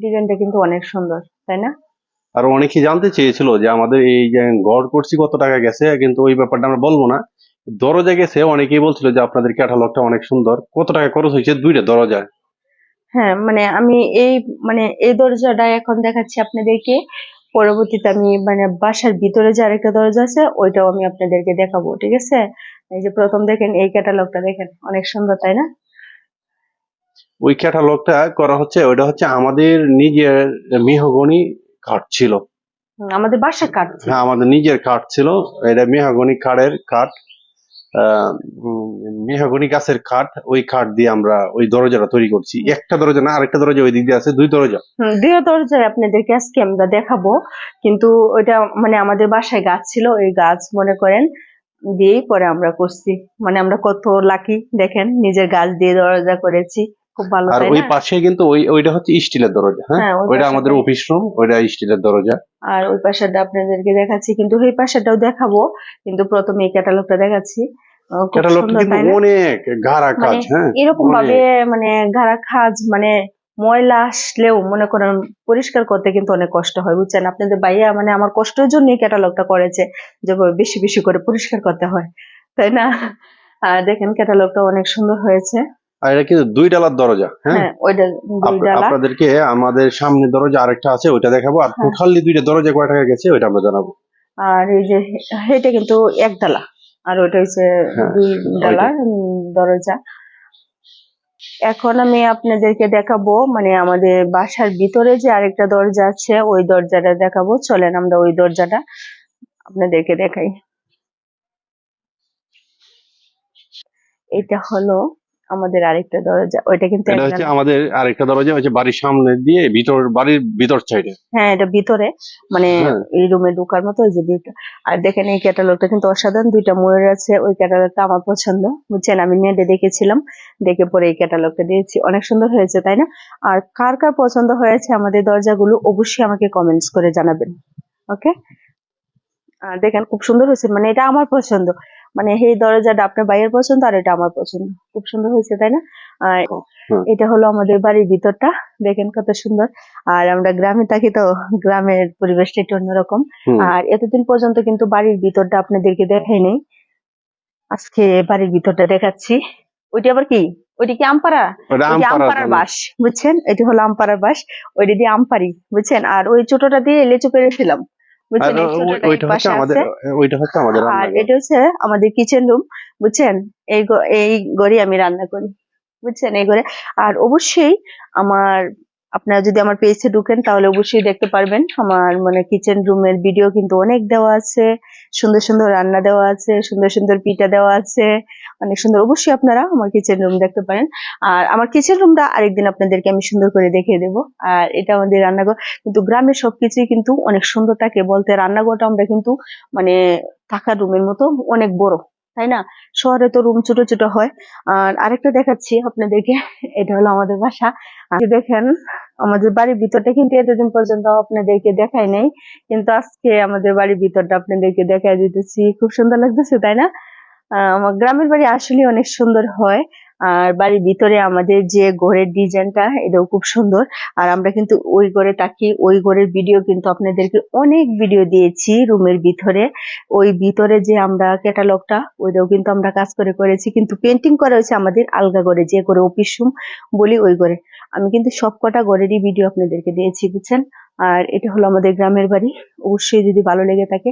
ডিজাইনটা কিন্তু অনেক সুন্দর তাই না? আর অনেকে জানতে চেয়েছিল যে আমাদের এই যে গড় করছি কত টাকা গেছে কিন্তু ওই ব্যাপারটা আমরা বলব না। দরজা গেছে অনেকেই বলছিল যে আপনাদের ক্যাটালগটা অনেক সুন্দর। কত টাকা খরচ হয়েছে দুইটা দরজা? হ্যাঁ মানে আমি এই মানে এই দরজাটা এখন দেখাচ্ছি আপনাদেরকে। পরবর্তীতে আমি মানে বাসার ভিতরে যে আরেকটা দরজা আছে ওইটাও আমি আপনাদেরকে দেখাবো ঠিক আছে? এই যে প্রথম দেখেন এই ক্যাটালগটা দেখেন অনেক সুন্দর তাই না? ওই ক্যাটালগটা করা হচ্ছে ওইটা হচ্ছে আমাদের নিজের মেহগনি কাঠ ছিল। আমাদের বাসা কাঠ হ্যাঁ আমাদের নিজের কাঠ ছিল এটা মেহগনি কাঠের কাঠ মেহগনি গাছের কাঠ ওই কাঠ দিয়ে আমরা ওই দরজাটা তৈরি করছি। একটা দরজা না আরেকটা দরজা ওই দিক দিয়ে আছে দুই দরজা। দুই দরজায় আপনাদেরকে আজকে আমরা দেখাবো কিন্তু ওইটা মানে আমাদের বাসায় গাছ ছিল ওই গাছ মনে করেন দিয়েই পরে আমরা করছি। মানে আমরা কত লাকি দেখেন নিজের গাছ দিয়ে দরজা করেছি। খুব ভালো আর ওই পাশে কিন্তু ওই ওইটা হচ্ছে স্টিলের দরজা হ্যাঁ? হ্যাঁ, ওইটা আমাদের অফিস রুম ওইটা স্টিলের দরজা। আর ওই পাশেটা আপনাদেরকে দেখাচ্ছি কিন্তু ওই পাশেটাও দেখাবো কিন্তু প্রথমে এই ক্যাটালগটা দেখাচ্ছি। ক্যাটালগটা কিন্তু অনেক কাজ মানে হ্যাঁ এরকম ভাবে মানে গাড়া খাজ মানে ময়লা আসলেও মনে করেন পরিষ্কার করতে কিন্তু অনেক কষ্ট হয় বুঝছেন? আপনাদের ভাইয়া মানে আমার কষ্টের জন্য ক্যাটালগটা করেছে যে বেশি বেশি করে পরিষ্কার করতে হয় তাই না? আর দেখেন ক্যাটালগটা অনেক সুন্দর হয়েছে। আর এটা কিন্তু দুই ডালার দরজা হ্যাঁ? হ্যাঁ আপনাদেরকে আমাদের সামনে দরজা আরেকটা আছে ওইটা দেখাবো। আর হ্যাঁ। টোটালি দুইটা দরজা কয় টাকা গেছে ওইটা আমরা জানাব। আর এই যে এটা কিন্তু এক ডালা আর ওইটা হচ্ছে হ্যাঁ, দুই ডালা দরজা। এখন আমি আপনাদেরকে দেখাবো মানে আমাদের বাসার ভিতরে যে আরেকটা দরজা আছে ওই দরজাটা দেখাবো। চলেন আমরা ওই দরজাটা আপনাদেরকে দেখাই। এটা হলো আমাদের আরেকটা দরজা ওইটা কিন্তু এটা হচ্ছে আমাদের আরেকটা দরজা হচ্ছে বাড়ির সামনে দিয়ে ভিতর বাড়ির ভিতর সাইডে। হ্যাঁ এটা ভিতরে মানে হ্যাঁ। এই রুমে ঢোকার মতো ওই যে ভিতর। আর দেখেন এই ক্যাটালগটা কিন্তু অসাধারণ দুইটা ময়ূর আছে ওই ক্যাটালগটা আমার পছন্দ বুঝছেন? আমি নেটে দেখেছিলাম দেখে পরে এই ক্যাটালগটা দিয়েছি। অনেক সুন্দর হয়েছে তাই না? আর কার কার পছন্দ হয়েছে আমাদের দরজাগুলো অবশ্যই আমাকে কমেন্টস করে জানাবেন ওকে আর দেখেন খুব সুন্দর হয়েছে মানে এটা আমার পছন্দ। মানে এই দরজাটা আপনার ভাইয়ের পছন্দ আর এটা আমার পছন্দ। খুব সুন্দর হয়েছে তাই না? আর এটা হলো আমাদের বাড়ির ভিতরটা। দেখেন কত সুন্দর। আর আমরা গ্রামে থাকি তো গ্রামের পরিবেশটা একটু অন্যরকম। আর এতদিন পর্যন্ত কিন্তু বাড়ির ভিতরটা আপনাদেরকে দেখাই নেই। আজকে বাড়ির ভিতরটা দেখাচ্ছি। ওইটা আবার কি? ওইটা কি আমপাড়া? আমপাড়ার বাস বুঝছেন? এটি হলো আমপাড়ার বাস ওইটা দিয়ে আমপারি বুঝছেন? আর ওই ছোটটা দিয়ে লেচু পেরেছিলাম বুঝছেন? এই ও- ছোটটা এই ওইটা হচ্ছে আমাদের ওইটা হচ্ছে আমাদের আর এটা হচ্ছে আমাদের কিচেন রুম বুঝছেন? এই এই ঘরে আমি রান্না করি বুঝছেন? এই ঘরে। আর অবশ্যই আমার আপনারা যদি আমার পেজে ঢুকেন, তাহলে অবশ্যই দেখতে পারবেন। আমার মানে কিচেন রুমের ভিডিও কিন্তু অনেক দেওয়া আছে। সুন্দর সুন্দর রান্না দেওয়া আছে, সুন্দর সুন্দর পিঠা দেওয়া আছে, অনেক সুন্দর। অবশ্যই আপনারা আমার কিচেন রুম দেখতে পারেন। আর আমার কিচেন রুমটা আরেকদিন আপনাদেরকে আমি সুন্দর করে দেখিয়ে দেবো। আর এটা আমাদের রান্নাঘর। কিন্তু গ্রামের সবকিছুই কিন্তু অনেক সুন্দর থাকে। বলতে রান্নাঘরটা আমরা কিন্তু মানে থাকার রুমের মতো অনেক বড়। তাই না? শহরে তো রুম ছোট ছোট হয়। আর আরেকটা দেখাচ্ছি আপনাদেরকে। এটা হলো আমাদের বাসা। দেখেন, আমাদের বাড়ির ভিতরটা কিন্তু এতদিন পর্যন্ত আপনাদেরকে দেখাই নাই। কিন্তু আজকে আমাদের বাড়ির ভিতরটা আপনাদেরকে দেখাই দিতেছি। খুব সুন্দর লাগতেছে, তাই না? আমার গ্রামের বাড়ি আসলে অনেক সুন্দর হয়। আর বাড়ির ভিতরে আমাদের যে ঘরের ডিজাইনটা, এটাও খুব সুন্দর। আর আমরা কিন্তু ওই ঘরে থাকি, ওই ঘরের ভিডিও কিন্তু আপনাদেরকে অনেক ভিডিও দিয়েছি রুমের ভিতরে। ওই ভিতরে যে আমরা ক্যাটালগটা ওইটাও কিন্তু আমরা কাজ করে করেছি। কিন্তু পেন্টিং করা হয়েছে আমাদের আলগা করে যে করে অফিস রুম বলি ওই ঘরে। আমি কিন্তু সবকটা ঘরেরই ভিডিও আপনাদেরকে দিয়েছি, বুঝছেন? আর এটা হলো আমাদের গ্রামের বাড়ি। অবশ্যই যদি ভালো লেগে থাকে